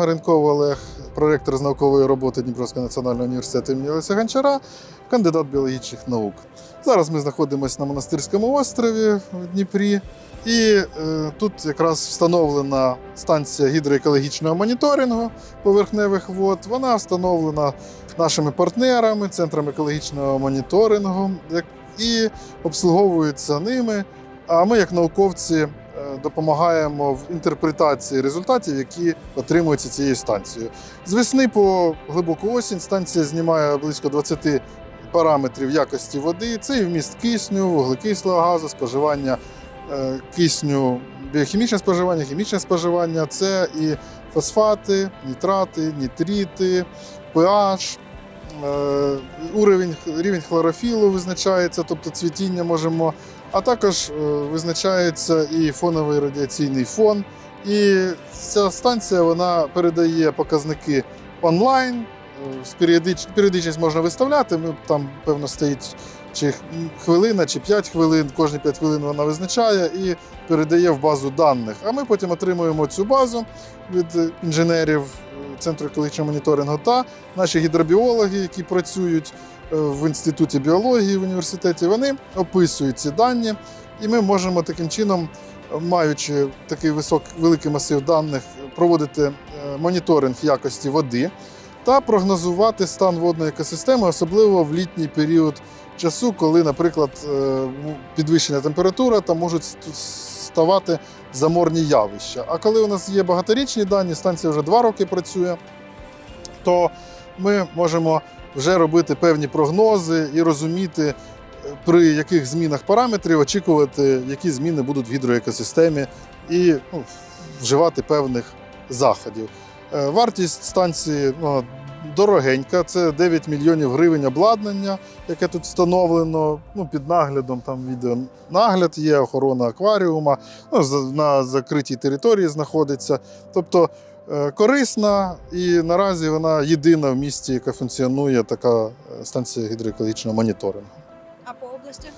Маренков Олег, проректор з наукової роботи Дніпровського національного університету імені Олеся Гончара, кандидат біологічних наук. Зараз ми знаходимося на монастирському острові в Дніпрі, і е, тут якраз встановлена станція гідроекологічного моніторингу поверхневих вод. Вона встановлена нашими партнерами, центром екологічного моніторингу, і обслуговується ними. А ми, як науковці, допомагаємо в інтерпретації результатів, які отримуються цією станцією. З весни по глибоку осінь станція знімає близько 20 параметрів якості води. Це і вміст кисню, вуглекислого газу, споживання е, кисню, біохімічне споживання, хімічне споживання, це і фосфати, нитрати, нітрити, pH, е, уровень, рівень хлорофілу визначається, тобто цвітіння можемо, а також е, визначається і фоновий радіаційний фон. І ця станція вона передає показники онлайн. Періодич... Періодичність можна виставляти. Ми, там, певно, стоїть чи хвилина, чи 5 хвилин. Кожні 5 хвилин вона визначає і передає в базу даних. А ми потім отримуємо цю базу від е, інженерів е, Центру екологічного моніторингу та наші гідробіологи, які працюють е, в інституті біології в університеті. Вони описують ці дані, і ми можемо таким чином, маючи такий висок, великий масив даних, проводити моніторинг якості води та прогнозувати стан водної екосистеми, особливо в літній період часу, коли, наприклад, е, підвищена температура та можуть ставати заморні явища. А коли у нас є багаторічні дані, станція вже два роки працює, то ми можемо вже робити певні прогнози і розуміти, е, при яких змінах параметрів очікувати, які зміни будуть в гідроекосистемі, і ну, вживати певних заходів. Е, Вартість станції ну, дорогенька, це 9 мільйонів гривень обладнання, яке тут встановлено. Ну, під наглядом там відеонагляд є, охорона акваріума, ну, на закритій території знаходиться. Тобто е, корисна і наразі вона єдина в місті, яка функціонує така е, станція гідроекологічного моніторингу. А по області?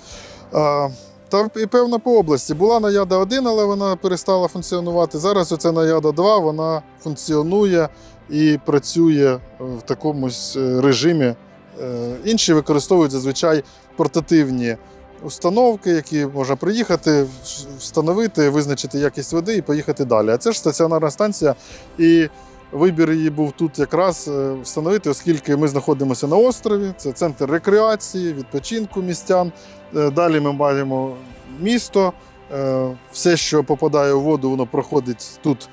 Та і певно по області. Була Наяда 1, але вона перестала функціонувати. Зараз оця Наяда 2, вона функціонує і працює в такому е, режимі. Е, Інші використовують зазвичай портативні установки, які можна приїхати, встановити, визначити якість води і поїхати далі. А це ж стаціонарна станція, і вибір її був тут якраз е, встановити, оскільки ми знаходимося на острові, це центр рекреації, відпочинку містян. Е, Далі ми маємо місто. Е, Все, що попадає у воду, воно проходить тут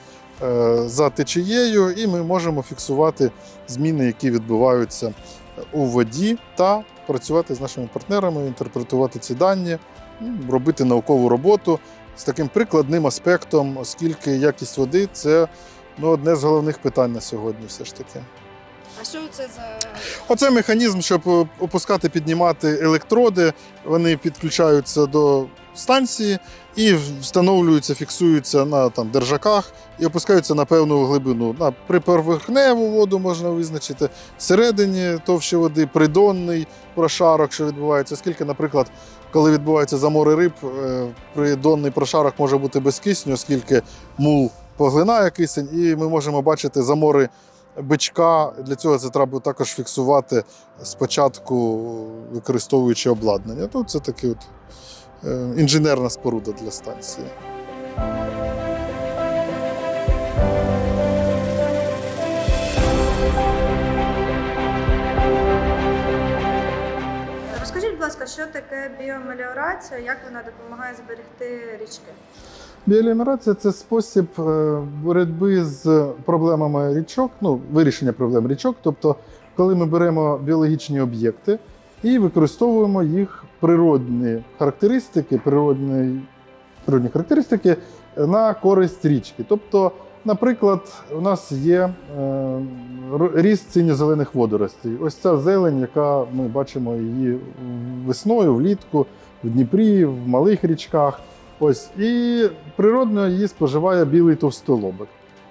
за течією, і ми можемо фіксувати зміни, які відбуваються у воді, та працювати з нашими партнерами, інтерпретувати ці дані, робити наукову роботу з таким прикладним аспектом, оскільки якість води це ну, одне з головних питань на сьогодні, все ж таки. А що це за Оце механізм, щоб е, опускати, піднімати електроди. Вони підключаються до станції і встановлюються, фіксуються на там, держаках і опускаються на певну глибину. На приповерхневу воду можна визначити, всередині товщі води, придонний прошарок, що відбувається. Оскільки, наприклад, коли відбувається замори риб, е, придонний прошарок може бути без кисню, оскільки мул поглинає кисень, і ми можемо бачити замори бичка. Для цього це треба також фіксувати спочатку, використовуючи обладнання. Тут це таке от, е, інженерна споруда для станції. розкажіть, будь ласка, що таке біомеліорація, як вона допомагає зберегти річки? Біолімерація це спосіб е, боротьби з проблемами річок, ну, вирішення проблем річок. Тобто, коли ми беремо біологічні об'єкти і використовуємо їх природні характеристики, природні, природні характеристики на користь річки. Тобто, наприклад, у нас є е, ріст синьо-зелених водоростей. Ось ця зелень, яка ми бачимо її весною, влітку, в Дніпрі, в малих річках. Ось і природно її споживає білий товстолобик.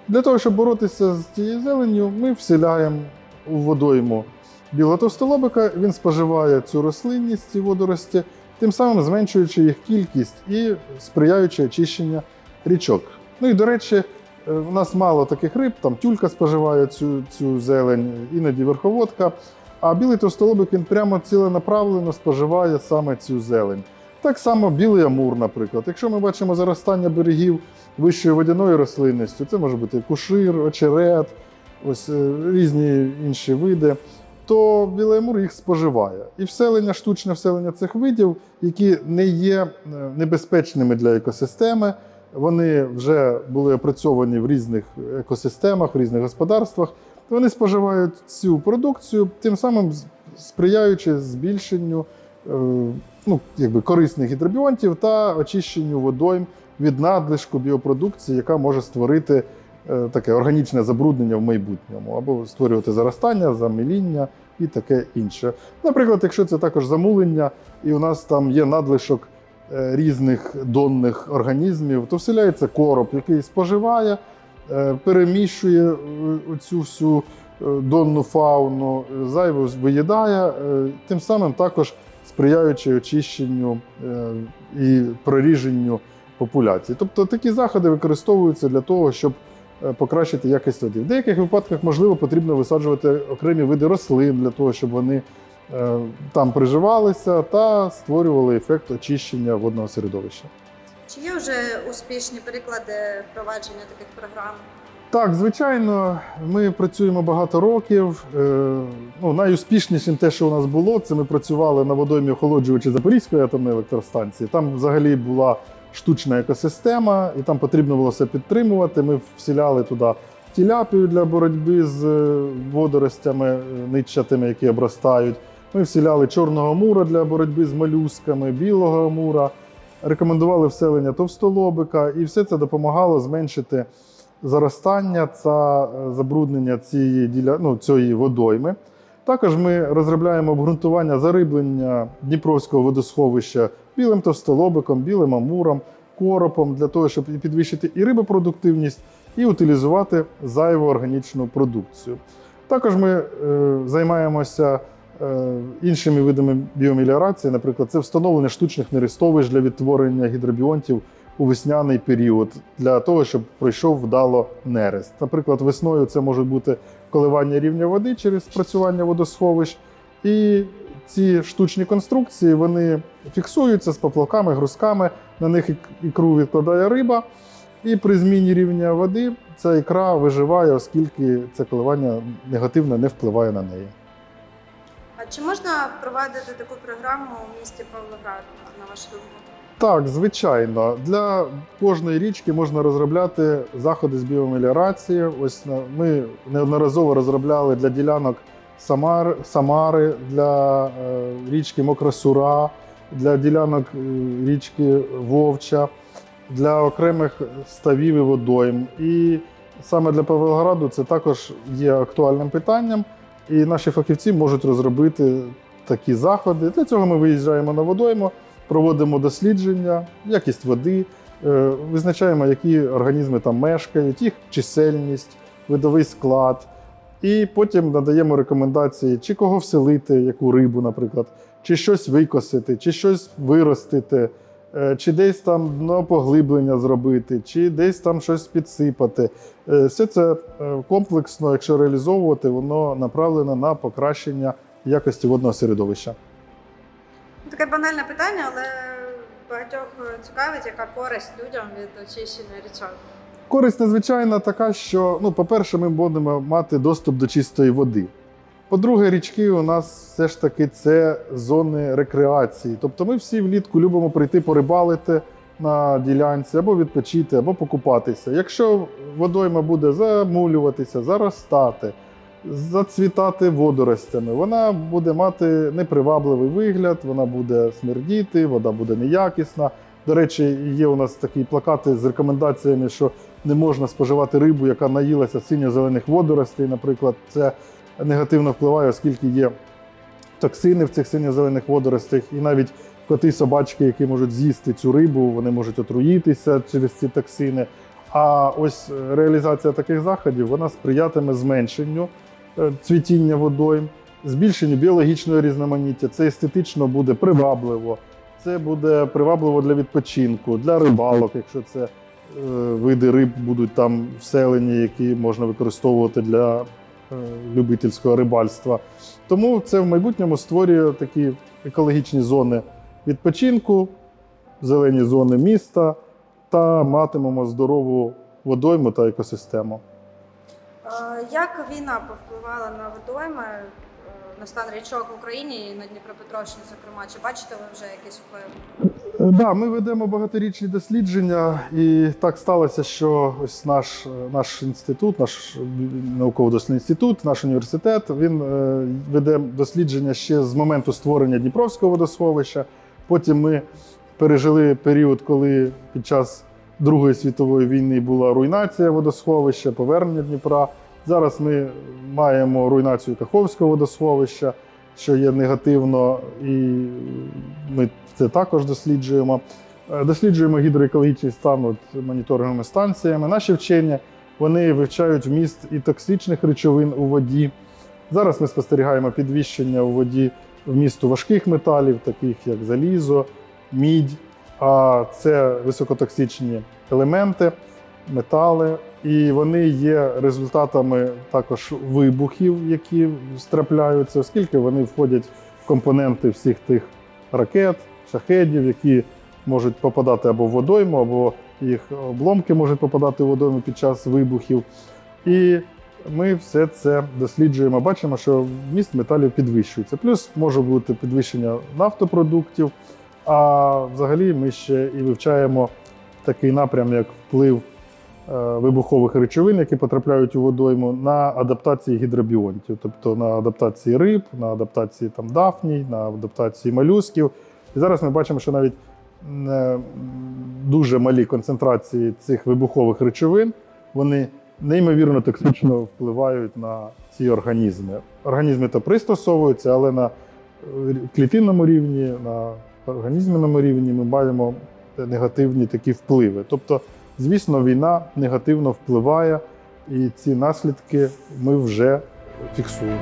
Для того, щоб боротися з цією зеленню, ми вселяємо у водойму білого товстолобика, він споживає цю рослинність, ці водорості, тим самим зменшуючи їх кількість і сприяючи очищенню річок. Ну і до речі, Е, У нас мало таких риб, там тюлька споживає цю, цю зелень, іноді верховодка. А білий товстолобик він прямо ціленаправлено споживає саме цю зелень. Так само білий амур, наприклад. Якщо ми бачимо заростання берегів вищою водяною рослинністю, це може бути кушир, очерет, ось е, різні інші види, то білий амур їх споживає. І вселення, штучне вселення цих видів, які не є е, небезпечними для екосистеми, вони вже були опрацьовані в різних екосистемах, в різних господарствах. Вони споживають цю продукцію, тим самим сприяючи збільшенню е, ну, якби корисних гідробіонтів та очищенню водойм від надлишку біопродукції, яка може створити е, таке органічне забруднення в майбутньому, або створювати заростання, замиління і таке інше. Наприклад, якщо це також замулення, і у нас там є надлишок е, різних донних організмів, то вселяється короб, який споживає, е, переміщує е, цю всю е, донну фауну, зайву виїдає, е, тим самим також сприяючи очищенню е, і проріженню популяції. Тобто такі заходи використовуються для того, щоб е, покращити якість води. В деяких випадках, можливо, потрібно висаджувати окремі види рослин для того, щоб вони е, там приживалися та створювали ефект очищення водного середовища. Чи є вже успішні приклади впровадження таких програм? Так, звичайно, ми працюємо багато років. Е, Ну, найуспішнішим те, що у нас було, це ми працювали на водоймі охолоджувачі Запорізької атомної електростанції. Там взагалі була штучна екосистема, і там потрібно було все підтримувати. Ми всіляли туди тіляпію для боротьби з е, водоростями е, нитчатими, які обростають. Ми всіляли чорного мура для боротьби з молюсками, білого мура, рекомендували вселення товстолобика, і все це допомагало зменшити заростання та е, забруднення цієї діля... ну, цієї водойми. Також ми розробляємо обґрунтування зариблення Дніпровського водосховища білим товстолобиком, білим амуром, коропом для того, щоб підвищити і рибопродуктивність, і утилізувати зайву органічну продукцію. Також ми е, займаємося е, іншими видами біомеліорації, наприклад, це встановлення штучних нерестовищ для відтворення гідробіонтів у весняний період для того, щоб пройшов вдало нерест. Наприклад, весною це може бути коливання рівня води через спрацювання водосховищ. І ці штучні конструкції вони фіксуються з поплавками, грузками, на них ікру відкладає риба. І при зміні рівня води ця ікра виживає, оскільки це коливання негативно не впливає на неї. А чи можна впровадити таку програму у місті Павлоград, на вашу думку? Так, звичайно, для кожної річки можна розробляти заходи з біомеліорації. Ось ми неодноразово розробляли для ділянок Самар, Самари, для е, річки Мокрасура, для ділянок е, річки Вовча, для окремих ставів і водойм. І саме для Павлограду це також є актуальним питанням. І наші фахівці можуть розробити такі заходи. Для цього ми виїжджаємо на водойму проводимо дослідження, якість води, е, визначаємо, які організми там мешкають, їх чисельність, видовий склад. І потім надаємо рекомендації, чи кого вселити, яку рибу, наприклад, чи щось викосити, чи щось виростити, е, чи десь там дно поглиблення зробити, чи десь там щось підсипати. Е, Все це комплексно, якщо реалізовувати, воно направлено на покращення якості водного середовища. Ну, Таке банальне питання, але багатьох цікавить, яка користь людям від очищення річок. Користь надзвичайна така, що, ну, по-перше, ми будемо мати доступ до чистої води. По-друге, річки у нас все ж таки це зони рекреації. Тобто ми всі влітку любимо прийти порибалити на ділянці, або відпочити, або покупатися. Якщо водойма буде замулюватися, заростати, зацвітати водоростями, вона буде мати непривабливий вигляд, вона буде смердіти, вода буде неякісна. До речі, є у нас такі плакати з рекомендаціями, що не можна споживати рибу, яка наїлася синьо-зелених водоростей. Наприклад, це негативно впливає, оскільки є токсини в цих синьо-зелених водоростях, і навіть коти, собачки, які можуть з'їсти цю рибу, вони можуть отруїтися через ці токсини. А ось реалізація таких заходів вона сприятиме зменшенню цвітіння водойм, збільшенню біологічного різноманіття. Це естетично буде привабливо. Це буде привабливо для відпочинку, для рибалок, якщо це е, види риб будуть там вселені, які можна використовувати для е, любительського рибальства. Тому це в майбутньому створює такі екологічні зони відпочинку, зелені зони міста та матимемо здорову водойму та екосистему. Е, Як війна повпливала на водойми, е, на стан річок в Україні і на Дніпропетровщині, зокрема? Чи бачите ви вже якийсь вплив? Е, Да, ми ведемо багаторічні дослідження, і так сталося, що ось наш, наш інститут, наш науково-дослідний інститут, наш університет, він веде дослідження ще з моменту створення Дніпровського водосховища. Потім ми пережили період, коли під час Другої світової війни була руйнація водосховища, повернення Дніпра. Зараз ми маємо руйнацію Каховського водосховища, що є негативно, і ми це також досліджуємо. Е, Досліджуємо гідроекологічний стан от, моніторинговими станціями. Наші вчені вони вивчають вміст і токсичних речовин у воді. Зараз ми спостерігаємо підвищення у воді вмісту важких металів, таких як залізо, мідь, а це високотоксичні елементи, метали. І вони є результатами також вибухів, які страпляються, оскільки вони входять в компоненти всіх тих ракет, шахедів, які можуть попадати або в водойму, або їх обломки можуть попадати в водойму під час вибухів. І ми все це досліджуємо. Бачимо, що вміст металів підвищується. Плюс може бути підвищення нафтопродуктів. А взагалі ми ще і вивчаємо такий напрям, як вплив е, вибухових речовин, які потрапляють у водойму, на адаптації гідробіонтів, тобто на адаптації риб, на адаптації там дафній, на адаптації молюсків. І зараз ми бачимо, що навіть е, дуже малі концентрації цих вибухових речовин вони неймовірно токсично впливають на ці організми. Організми то пристосовуються, але на е, клітинному рівні, на організмному рівні ми маємо негативні такі впливи. Тобто, звісно, війна негативно впливає, і ці наслідки ми вже фіксуємо.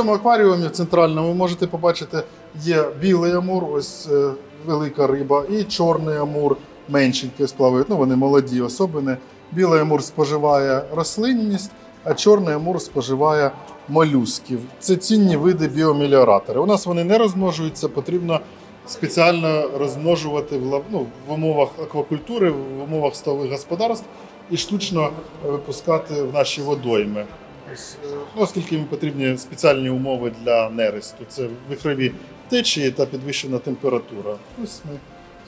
Цьому акваріумі центральному ви можете побачити, є білий амур, ось е, велика риба, і чорний амур, меншенький сплавають. Ну, вони молоді особини. Білий амур споживає рослинність, а чорний амур споживає молюсків. Це цінні види біомеліоратори. У нас вони не розмножуються, потрібно спеціально розмножувати в, ну, в умовах аквакультури, в умовах столових господарств і штучно е, випускати в наші водойми. Е, оскільки їм потрібні спеціальні умови для нересту. Це вихрові течії та підвищена температура. Ось ми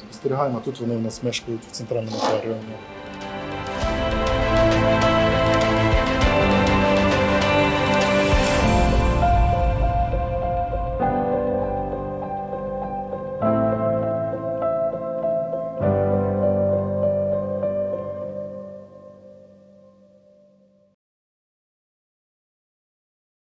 спостерігаємо, тут вони в нас мешкають в центральному акваріумі.